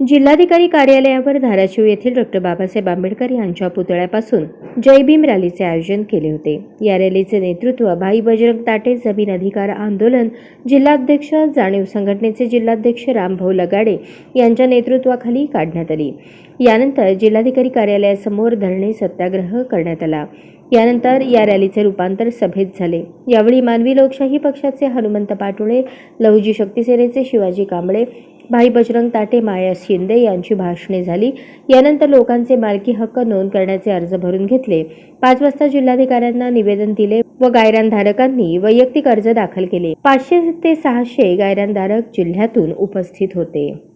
जिल्हाधिकारी कार्यालयावर धाराशिव येथील डॉक्टर बाबासाहेब आंबेडकर यांच्या पुतळ्यापासून जय भीम रॅलीचे आयोजन केले होते. या रॅलीचे नेतृत्व भाई बजरंग ताटे जमीन अधिकार आंदोलन जिल्हाध्यक्ष जाणीव संघटनेचे जिल्हाध्यक्ष रामभाऊ लगाडे यांच्या नेतृत्वाखाली काढण्यात आली. यानंतर जिल्हाधिकारी कार्यालयासमोर धरणे सत्याग्रह करण्यात आला. यानंतर या रॅलीचे रूपांतर सभेत झाले. यावेळी मानवी लोकशाही पक्षाचे हनुमंत पाटोळे लहुजी शक्ती सेनेचे शिवाजी कांबळे भाई बजरंग ताटे माया शिंदे यांची भाषणे झाली. यानंतर लोकांचे मालकी हक्क नोंद करण्याचे अर्ज भरून घेतले. पाच वाजता जिल्हाधिकाऱ्यांना निवेदन दिले व गायरानधारकांनी वैयक्तिक अर्ज दाखल केले. पाचशे ते सहाशे गायरानधारक जिल्ह्यातून उपस्थित होते.